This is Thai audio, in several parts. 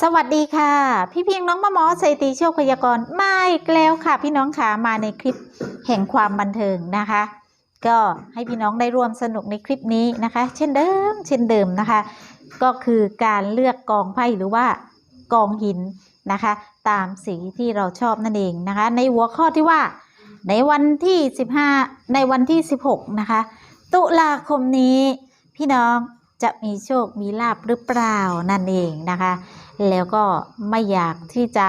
สวัสดีค่ะ พี่เพียงน้องมะหมอสถิติโชคพยากรณ์มาอีกแล้วค่ะ พี่น้องขามาในคลิปแห่งความบันเทิงนะคะ ก็ให้พี่น้องได้ร่วมสนุกในคลิปนี้นะคะ เช่นเดิม เช่นเดิมนะคะ ก็คือการเลือกกองไพ่หรือว่ากองหินนะคะ ตามสีที่เราชอบนั่นเองนะคะ ในหัวข้อที่ว่า ในวันที่ 15 ในวันที่ 16 นะคะ ตุลาคมนี้พี่น้องจะมีโชคมีลาบหรือเปล่านั่นเองนะคะ แล้วก็ไม่อยากที่จะ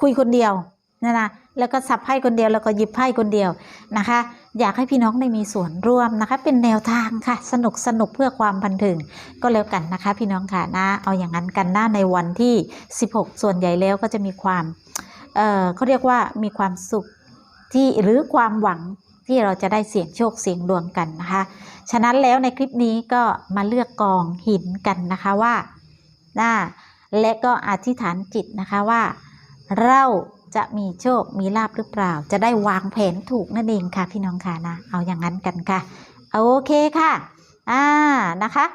คุยคนเดียวนะนะแล้วก็สับไพ่คนเดียวแล้วก็หยิบไพ่คนเดียวนะคะ อยากให้พี่น้องได้มีส่วนร่วมนะคะ เป็นแนวทางค่ะ สนุกสนุกเพื่อความบันเทิงก็แล้วกันนะคะ พี่น้องค่ะนะ เอาอย่างนั้นกันนะในวันที่ 16 ส่วนใหญ่แล้วก็จะมีความเออเขาเรียกว่ามีความสุขที่หรือความหวังที่เราจะได้เสี่ยงโชคเสี่ยงดวงกันนะคะ ฉะนั้นแล้วในคลิปนี้ก็มาเลือกกองหินกันนะคะว่าน่า และก็อธิษฐานจิตนะคะว่าเราจะมีโชค มีลาบหรือเปล่า จะได้วางแผนถูกนั่นเองค่ะ พี่น้องค่ะนะ เอาอย่างนั้นกันค่ะ โอเคค่ะ อ่า นะคะ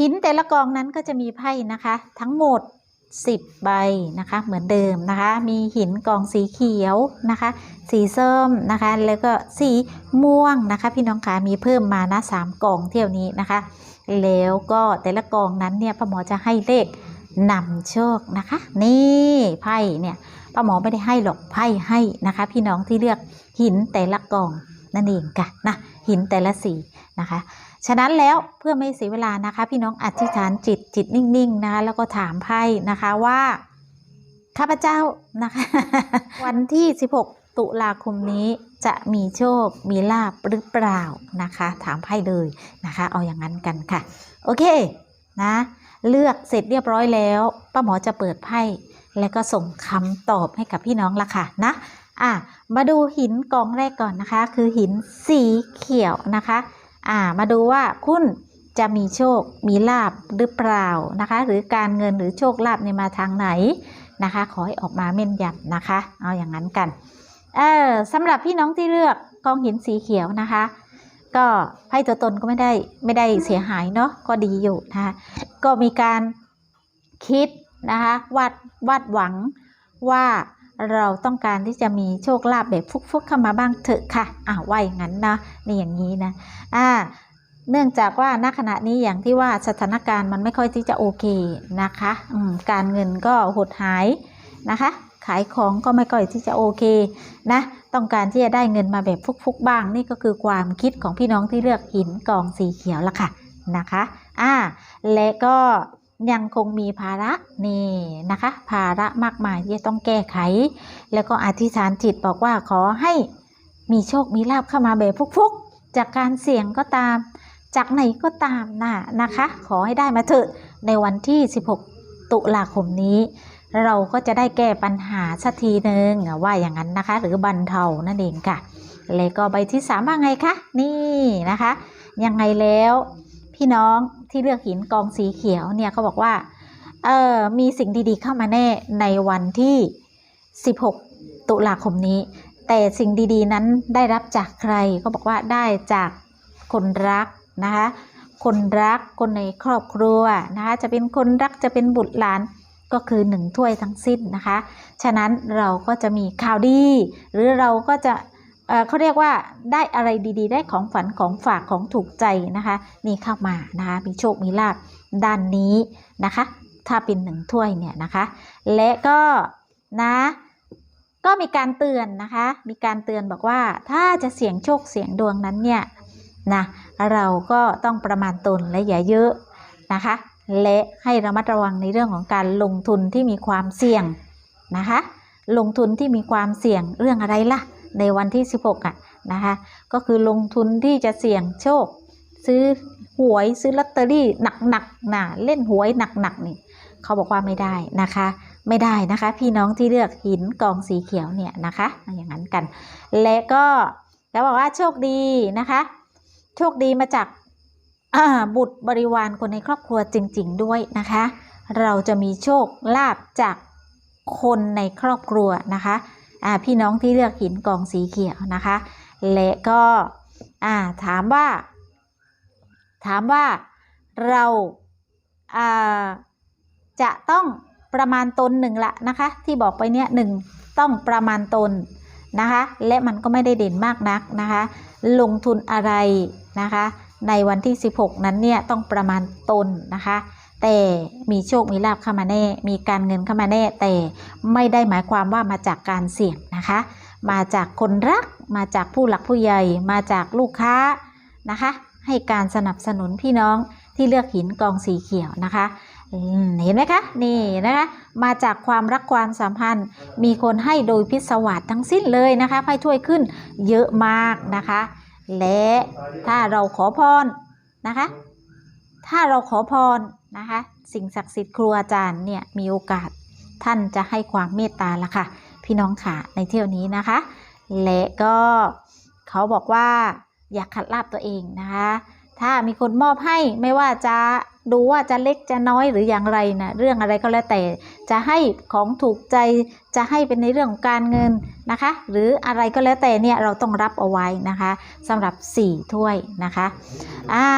หินแต่ละกองนั้นก็จะมีไพ่นะคะ ทั้งหมด 10 ใบนะคะ เหมือนเดิมนะคะ มีหินกองสีเขียวนะคะ สีส้มนะคะ แล้วก็สีม่วงนะคะ พี่น้องคะมีเพิ่มมานะสามกองเที่ยวนี้นะคะ แล้วก็แต่ละกองนั้นเนี่ยป้าหมอจะให้เลขนำโชคนะคะ นี่ไพ่เนี่ยป้าหมอไม่ได้ให้หรอกไพ่ให้นะคะ พี่น้องที่เลือกหินแต่ละกองนั่นเองค่ะนะหินแต่ละสีนะคะ ฉะนั้นแล้วเพื่อไม่เสียเวลานะคะ พี่น้องอธิษฐานจิตจิตนิ่งๆนะคะแล้วก็ถามไพ่นะคะว่าข้าพเจ้านะคะ วันที่ 16 ตุลาคมนี้จะมีโชค มีลาบหรือเปล่านะคะ ถามไพ่เลยนะคะ เอาอย่างนั้นกันค่ะ โอเคนะ เลือกเสร็จเรียบร้อยแล้วป้าหมอจะเปิดไพ่แล้วก็ส่งคำตอบให้กับพี่น้องละค่ะนะอะมาดูหินกองแรกก่อนนะคะ คือหินสีเขียวนะคะอ่ามาดูว่าคุณจะมีโชค มีลาบหรือเปล่านะคะ หรือการเงินหรือโชคลาภในยมาทางไหนนะคะ ขอให้ออกมาเม่นยำนะคะ เอาอย่างนั้นกัน เออสำหรับพี่น้องที่เลือกกองหินสีเขียวนะคะ ก็ไพ่ตัวตนก็ไม่ได้ไม่ได้เสียหายเนาะก็ดีอยู่นะคะก็มีการคิดนะคะวาดวาดหวังว่าเราต้องการที่จะมีโชคลาภแบบฟุกๆเข้ามาบ้างเถอะค่ะอ่าว่าอย่างนั้นนะนี่อย่างนี้นะอ่าเนื่องจากว่าณขณะนี้อย่างที่ว่าสถานการณ์มันไม่ค่อยที่จะโอเคนะคะการเงินก็หดหายนะคะ ขายของก็ไม่ค่อยที่จะโอเคนะต้องการที่จะได้เงินมาแบบฟุกๆบ้าง นี่ก็คือความคิดของพี่น้องที่เลือกหินกองสีเขียวละค่ะนะคะอ่าและก็ยังคงมีภาระนี่นะคะ ภาระมากมายที่จะต้องแก้ไข แล้วก็อธิษฐานจิตบอกว่าขอให้มีโชคมีลาบเข้ามาแบบฟุกๆ จากการเสี่ยงก็ตาม จากไหนก็ตามนะนะคะ ขอให้ได้มาเถอะในวันที่ 16 ตุลาคมนี้ เราก็จะได้แก้ปัญหาสักทีหนึ่งว่าอย่างนั้นนะคะ หรือบรรเทานั่นเองค่ะแล้วก็ใบที่สามว่าไงคะนี่นะคะ ยังไงแล้วพี่น้องที่เลือกหินกองสีเขียวเนี่ยเขาบอกว่าเออมีสิ่งดีๆเข้ามาแน่ในวันที่ 16 ตุลาคมนี้ แต่สิ่งดีๆนั้นได้รับจากใครก็บอกว่าได้จากคนรักนะคะ คนรักคนในครอบครัวนะคะจะเป็นคนรักจะเป็นบุตรหลาน ก็คือหนึ่งถ้วยทั้งสิ้นนะคะ ฉะนั้นเราก็จะมีข่าวดี หรือเราก็จะเเขาเรียกว่าได้อะไรดีๆ ได้ของฝันของฝากของถูกใจนะคะ นี่เข้ามานะคะ มีโชค มีลาบด้านนี้นะคะ ถ้าเป็นหนึ่งถ้วยเนี่ยนะคะ และก็นะก็มีการเตือนนะคะ มีการเตือนบอกว่าถ้าจะเสี่ยงโชคเสี่ยงดวงนั้นเนี่ยนะเราก็ต้องประมาณตนและอย่าเยอะนะคะ และให้ระมัดระวังในเรื่องของการลงทุนที่มีความเสี่ยงนะคะ ลงทุนที่มีความเสี่ยงเรื่องอะไรล่ะ ในวันที่ 16อะนะคะ ก็คือลงทุนที่จะเสี่ยงโชค ซื้อหวยซื้อลอตเตอรี่หนักๆนะเล่นหวยหนักๆนี่เขาบอกว่าไม่ได้นะคะ ไม่ได้นะคะ พี่น้องที่เลือกหินกองสีเขียวเนี่ยนะคะ อย่างนั้นกัน และก็แล้วบอกว่าโชคดีนะคะ โชคดีมาจาก บุตรบริวารคนในครอบครัวจริง ๆ ด้วยนะคะ เราจะมีโชคลาภจากคนในครอบครัวนะคะพี่น้องที่เลือกหินกองสีเขียวนะคะ และก็ถามว่า ถามว่าเราาจะต้องประมาณตนหนึ่งละนะคะ ที่บอกไปเนี่ยหนึ่งต้องประมาณตนนะคะ และมันก็ไม่ได้เด่นมากนักนะคะ ลงทุนอะไรนะคะ ในวันที่ 16 นั้นเนี่ยต้องประมาณตนนะคะ แต่มีโชคมีลาภเข้ามาแน่ มีการเงินเข้ามาแน่ แต่ไม่ได้หมายความว่ามาจากการเสี่ยงนะคะ มาจากคนรัก มาจากผู้หลักผู้ใหญ่ มาจากลูกค้านะคะ ให้การสนับสนุนพี่น้องที่เลือกหินกองสีเขียวนะคะเห็นไหมคะ นี่นะคะ มาจากความรักความสัมพันธ์ มีคนให้โดยพิศวาสทั้งสิ้นเลยนะคะไพ่ถ้วยขึ้นเยอะมากนะคะ และถ้าเราขอพรนะคะ ถ้าเราขอพรนะคะ สิ่งศักดิ์สิทธิ์ครูอาจารย์เนี่ยมีโอกาสท่านจะให้ความเมตตาละค่ะ พี่น้องค่ะในเที่ยวนี้นะคะ และก็เขาบอกว่าอยากขัดลาบตัวเองนะคะ ถ้ามีคนมอบให้ไม่ว่าจะดูว่าจะเล็กจะน้อยหรืออย่างไรนะเรื่องอะไรก็แล้วแต่จะให้ของถูกใจจะให้เป็นในเรื่องของการเงินนะคะ หรืออะไรก็แล้วแต่เนี่ยเราต้องรับเอาไว้นะคะสำหรับ 4 ถ้วยนะคะอ่า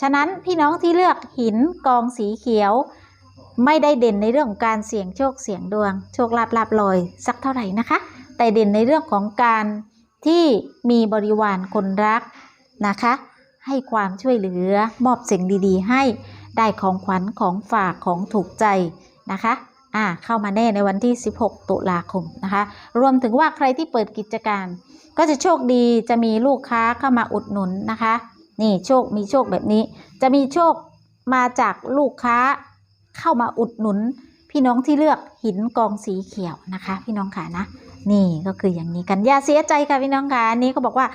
ฉะนั้นพี่น้องที่เลือกหินกองสีเขียว ไม่ได้เด่นในเรื่องของการเสี่ยงโชคเสี่ยงดวง โชคลาภลาบลอยสักเท่าไหร่นะคะ แต่เด่นในเรื่องของการที่มีบริวารคนรักนะคะ ให้ความช่วยเหลือ มอบสิ่งดีๆ ให้ได้ของขวัญของฝากของถูกใจนะคะอ่าเข้ามาแน่ในวันที่ 16 ตุลาคมนะคะ รวมถึงว่าใครที่เปิดกิจการ ก็จะโชคดีจะมีลูกค้าเข้ามาอุดหนุนนะคะ นี่โชคมีโชคแบบนี้ จะมีโชคมาจากลูกค้าเข้ามาอุดหนุน พี่น้องที่เลือกหินกองสีเขียวนะคะ พี่น้องค่ะนะ นี่ก็คืออย่างนี้กันอย่าเสียใจค่ะพี่น้องค่ะอันนี้ก็บอกว่า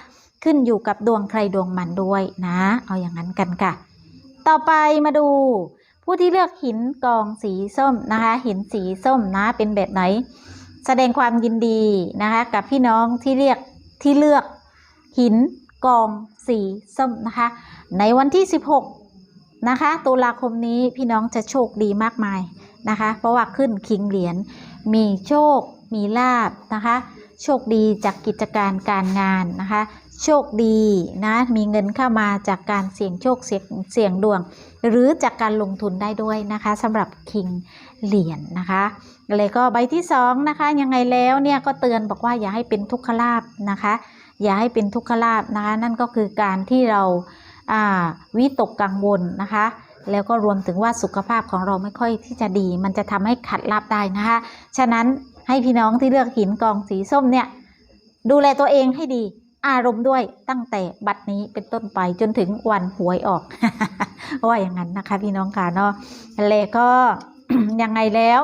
ขึ้นอยู่กับดวงใครดวงมันด้วยนะ เอาอย่างนั้นกันค่ะ ต่อไปมาดู ผู้ที่เลือกหินกองสีส้มนะคะ หินสีส้มนะเป็นแบบไหน แสดงความยินดีนะคะ กับพี่น้องที่เรียกที่เลือกหินกองสีส้มนะคะ ในวันที่ 16 นะคะตุลาคมนี้พี่น้องจะโชคดีมากมายนะคะ เพราะว่าขึ้นคิงเหรียญมีโชค มีลาบนะคะ โชคดีจากกิจการการงานนะคะ โชคดีนะมีเงินเข้ามาจากการเสี่ยงโชคเสี่ยงเสี่ยงดวง หรือจากการลงทุนได้ด้วยนะคะสำหรับคิงเหรียญนะคะเลยก็ใบที่สองนะคะยังไงแล้วเนี่ยก็เตือนบอกว่าอย่าให้เป็นทุกขลาบนะคะ อย่าให้เป็นทุกขลาบนะคะ นั่นก็คือการที่เราอ่าวิตกกังวลนะคะแล้วก็รวมถึงว่าสุขภาพของเราไม่ค่อยที่จะดี มันจะทำให้ขัดลาบได้นะคะ ฉะนั้นให้พี่น้องที่เลือกหินกองสีส้มเนี่ยดูแลตัวเองให้ดี อารมณ์ด้วยตั้งแต่บัดนี้เป็นต้นไปจนถึงวันหวยออกว่าอย่างนั้นนะคะ พี่น้องค่ะเนาะแล้วก็ยังไงแล้ว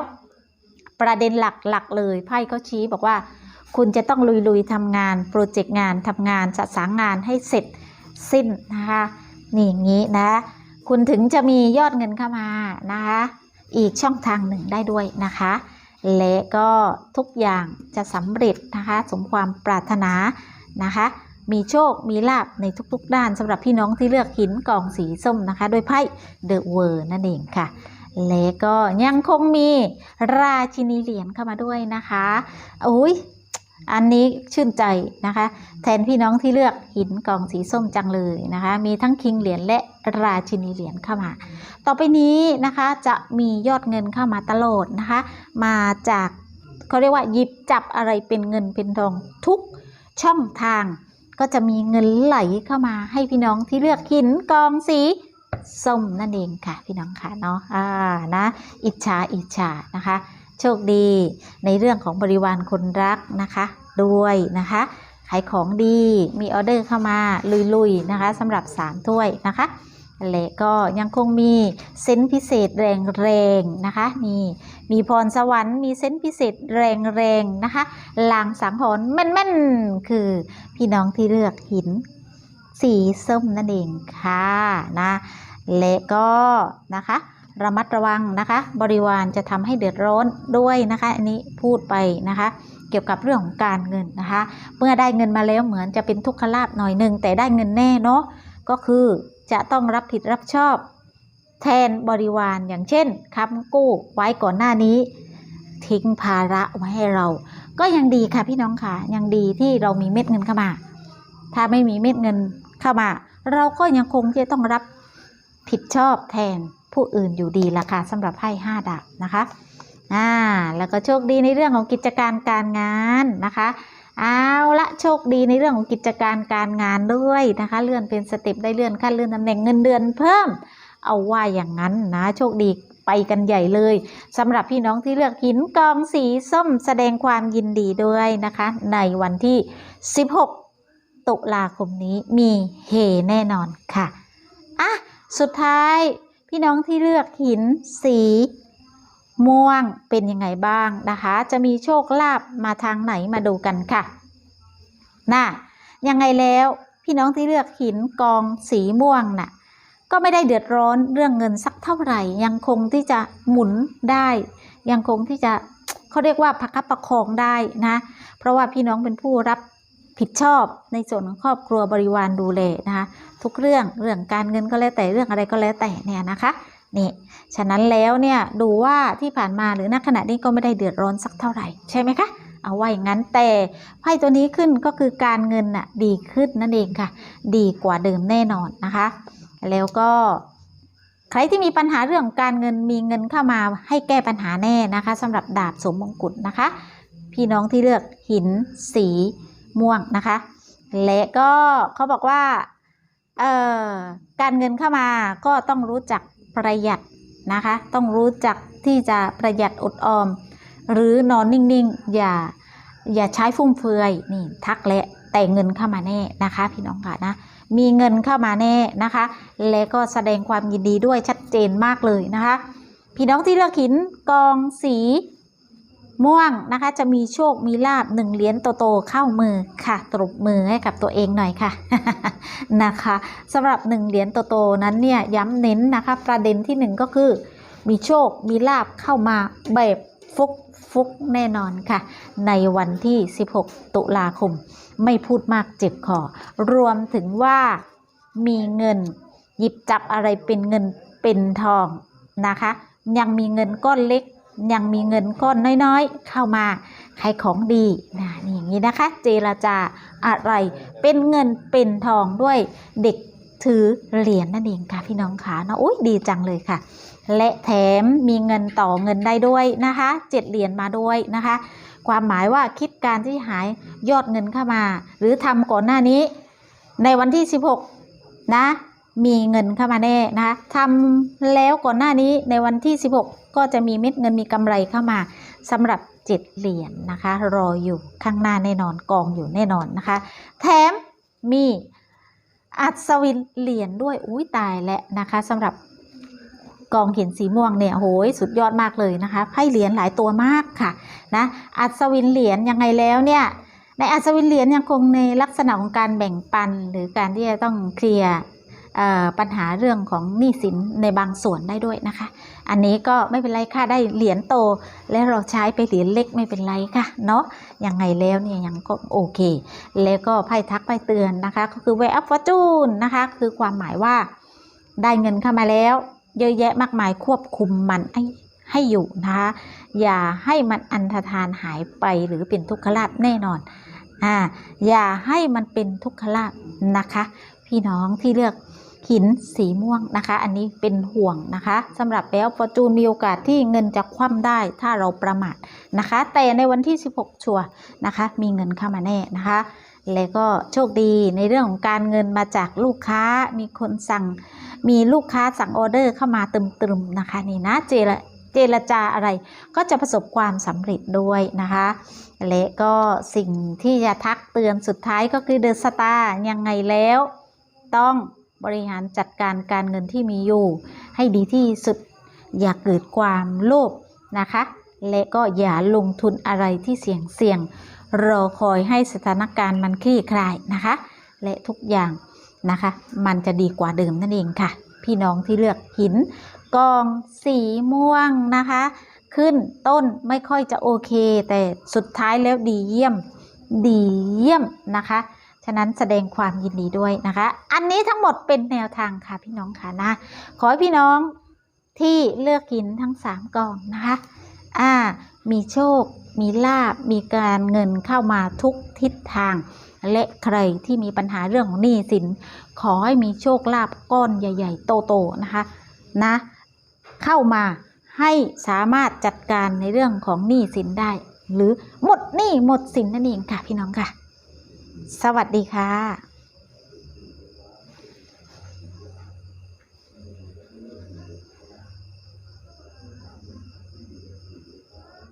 ประเด็นหลักๆเลยไพ่เขาชี้บอกว่า คุณจะต้องลุยๆทำงานโปรเจกต์งานทำงานสะสางงานให้เสร็จสิ้นนะคะนี่อย่างนี้นะ คุณถึงจะมียอดเงินเข้ามานะคะ อีกช่องทางหนึ่งได้ด้วยนะคะ และก็ทุกอย่างจะสำเร็จนะคะ สมความปรารถนา นะคะ มีโชคมีลาบในทุกๆ ด้านสำหรับพี่น้องที่เลือกหินกองสีส้มนะคะ โดยไพ่เดอะเวอร์นั่นเองค่ะและก็ยังคงมีราชินีเหรียญเข้ามาด้วยนะคะอุ้ยอันนี้ชื่นใจนะคะ แทนพี่น้องที่เลือกหินกองสีส้มจังเลยนะคะ มีทั้งคิงเหรียญและราชินีเหรียญเข้ามา ต่อไปนี้นะคะจะมียอดเงินเข้ามาตลอดนะคะ มาจากเขาเรียกว่าหยิบจับอะไรเป็นเงินเป็นทองทุก ช่องทางก็จะมีเงินไหลเข้ามาให้พี่น้องที่เลือกหินกองสีส้มนั่นเองค่ะ พี่น้องค่ะเนาะอ่านะ อิจฉาอิจฉานะคะ โชคดีในเรื่องของบริวารคนรักนะคะ ด้วยนะคะขายของดีมีออเดอร์เข้ามาลุยๆนะคะสำหรับ 3 ถ้วยนะคะ และก็ยังคงมีเซนพิเศษแรงๆนะคะนี่มีพรสวรรค์มีเซนพิเศษแรงๆนะคะลางสังหรณ์แม่นๆ คือพี่น้องที่เลือกหินสีส้มนั่นเองค่ะนะและก็นะคะระมัดระวังนะคะ บริวารจะทำให้เดือดร้อนด้วยนะคะ อันนี้พูดไปนะคะ เกี่ยวกับเรื่องของการเงินนะคะ เมื่อได้เงินมาแล้วเหมือนจะเป็นทุกขลาบหน่อยหนึ่งแต่ได้เงินแน่เนาะก็คือ จะต้องรับผิดรับชอบ แทนบริวารอย่างเช่นค้ำกู้ไว้ก่อนหน้านี้ ทิ้งภาระไว้ให้เรา ก็ยังดีค่ะพี่น้องค่ะยังดีที่เรามีเม็ดเงินเข้ามา ถ้าไม่มีเม็ดเงินเข้ามา เราก็ยังคงที่จะต้องรับผิดชอบแทนผู้อื่นอยู่ดีละค่ะสำหรับไพ่ห้าดาบนะคะอ่าแล้วก็โชคดีในเรื่องของกิจการการงานนะคะ เอาละโชคดีในเรื่องของกิจการการงานด้วยนะคะ เลื่อนเป็นสเต็ปได้เลื่อนขั้นเลื่อนตำแหน่งเงินเดือนเพิ่ม เอาว่าอย่างนั้นนะโชคดีไปกันใหญ่เลยสำหรับพี่น้องที่เลือกหินกองสีส้มแสดงความยินดีด้วยนะคะ ในวันที่ 16 ตุลาคมนี้มีเฮแน่นอนค่ะอะสุดท้ายพี่น้องที่เลือกหินสี ม่วงเป็นยังไงบ้างนะคะ จะมีโชคลาภมาทางไหนมาดูกันค่ะน่ะยังไงแล้วพี่น้องที่เลือกหินกองสีม่วงน่ะก็ไม่ได้เดือดร้อนเรื่องเงินสักเท่าไหร่ ยังคงที่จะหมุนได้ ยังคงที่จะเขาเรียกว่าประคับประคองได้นะ เพราะว่าพี่น้องเป็นผู้รับผิดชอบในส่วนของครอบครัวบริวารดูแลนะคะทุกเรื่องเรื่องการเงินก็แล้วแต่เรื่องอะไรก็แล้วแต่เนี่ยนะคะ นี่ฉะนั้นแล้วเนี่ยดูว่าที่ผ่านมาหรือณขณะนี้ก็ไม่ได้เดือดร้อนสักเท่าไหร่ใช่ไหมคะเอาไว้อย่างนั้นแต่ไพ่ตัวนี้ขึ้นก็คือการเงินน่ะดีขึ้นนั่นเองค่ะ ดีกว่าเดิมแน่นอนนะคะ แล้วก็ใครที่มีปัญหาเรื่องการเงินมีเงินเข้ามาให้แก้ปัญหาแน่นะคะสำหรับดาบสมมงกุฎนะคะ พี่น้องที่เลือกหินสีม่วงนะคะ และก็เขาบอกว่าเออการเงินเข้ามาก็ต้องรู้จัก ประหยัดนะคะ ต้องรู้จักที่จะประหยัดอดออม หรือนอนนิ่งๆ อย่าอย่าใช้ฟุ่มเฟือยนี่ทักและแต่เงินเข้ามาแน่นะคะ พี่น้องค่ะนะมีเงินเข้ามาแน่นะคะ และก็แสดงความยินดีด้วยชัดเจนมากเลยนะคะ พี่น้องที่เลือกหินกองสี ม่วงนะคะจะมีโชคมีลาบหนึ่งเหรียญโตๆเข้ามือค่ะตบมือให้กับตัวเองหน่อยค่ะนะคะสำหรับหนึ่งเหรียญโตๆนั้นเนี่ยย้ำเน้นนะคะ ประเด็นที่หนึ่งก็คือ มีโชคมีลาบเข้ามาแบบฟุกฟุกแน่นอนค่ะ ในวันที่ 16 ตุลาคม ไม่พูดมากเจ็บคอรวมถึงว่ามีเงินหยิบจับอะไรเป็นเงินเป็นทองนะคะ ยังมีเงินก้อนเล็ก ยังมีเงินก้อนน้อยๆ เข้ามาขายของดีนะนี่อย่างนี้นะคะ เจรจาอะไรเป็นเงินเป็นทองด้วยเด็กถือเหรียญนั่นเองค่ะพี่น้องขาเนาะอุ้ยดีจังเลยค่ะ และแถมมีเงินต่อเงินได้ด้วยนะคะเจ็ดเหรียญมาด้วยนะคะ ความหมายว่าคิดการที่หายยอดเงินเข้ามา หรือทำก่อนหน้านี้ ในวันที่ 16 นะ มีเงินเข้ามาแน่นะคะทำแล้วก่อนหน้านี้ในวันที่ 16 ก็จะมีเม็ดเงินมีกำไรเข้ามาสำหรับ7เหรียญนะคะ รออยู่ข้างหน้าแน่นอนกองอยู่แน่นอนนะคะ แถมมีอัศวินเหรียญด้วยอุ้ยตายแล้วนะคะสำหรับกองหินสีม่วงเนี่ยโหยสุดยอดมากเลยนะคะไพ่เหรียญหลายตัวมากค่ะนะอัศวินเหรียญยังไงแล้วเนี่ยในอัศวินเหรียญยังคงในลักษณะของการแบ่งปันหรือการที่จะต้องเคลียร์ ปัญหาเรื่องของหนี้สินในบางส่วนได้ด้วยนะคะ อันนี้ก็ไม่เป็นไรค่ะได้เหรียญโต และเราใช้ไปเหรียญเล็กไม่เป็นไรค่ะเนาะยังไงแล้วเนี่ยยังก็โอเค แล้วก็ไพ่ทักไพ่เตือนนะคะ ก็คือ way up fortune นะคะคือความหมายว่าได้เงินเข้ามาแล้ว เยอะแยะมากมายควบคุมมันให้ให้อยู่นะคะอย่าให้มันอันธทานหายไปหรือเป็นทุกขลาภแน่นอนอ่าอย่าให้มันเป็นทุกขลาภนะคะ พี่น้องที่เลือก หินสีม่วงนะคะ อันนี้เป็นห่วงนะคะสำหรับแล้วฟอร์จูนมีโอกาสที่เงินจะคว่ำได้ถ้าเราประมาทนะคะ แต่ในวันที่ 16 ชัวนะคะ มีเงินเข้ามาแน่นะคะแล้วก็โชคดีในเรื่องของการเงินมาจากลูกค้ามีคนสั่ง มีลูกค้าสั่งออเดอร์เข้ามาตึมๆนะคะนี่นะเจรเจรจาอะไรก็จะประสบความสำเร็จด้วยนะคะ และก็สิ่งที่จะทักเตือนสุดท้ายก็คือเดอะสตาร์ยังไงแล้ว ต้อง บริหารจัดการการเงินที่มีอยู่ ให้ดีที่สุดอย่าเกิดความโลภนะคะ และก็อย่าลงทุนอะไรที่เสี่ยงเสี่ยงรอคอยให้สถานการณ์มันคลี่คลายนะคะ และทุกอย่างนะคะ มันจะดีกว่าเดิมนั่นเองค่ะ พี่น้องที่เลือกหินกองสีม่วงนะคะ ขึ้นต้นไม่ค่อยจะโอเค แต่สุดท้ายแล้วดีเยี่ยม ดีเยี่ยมนะคะ ฉะนั้นแสดงความยินดีด้วยนะคะ อันนี้ทั้งหมดเป็นแนวทางค่ะพี่น้องค่ะนะ ขอให้พี่น้องที่เลือกหินทั้งสามกองนะคะ อ่า มีโชค มีลาบ มีการเงินเข้ามาทุกทิศทาง และใครที่มีปัญหาเรื่องของหนี้สิน ขอให้มีโชคลาภก้อนใหญ่ ๆ โตๆนะคะ นะ เข้ามาให้สามารถจัดการในเรื่องของหนี้สินได้ หรือหมดหนี้หมดสินนั่นเองค่ะพี่น้องค่ะ สวัสดีค่ะ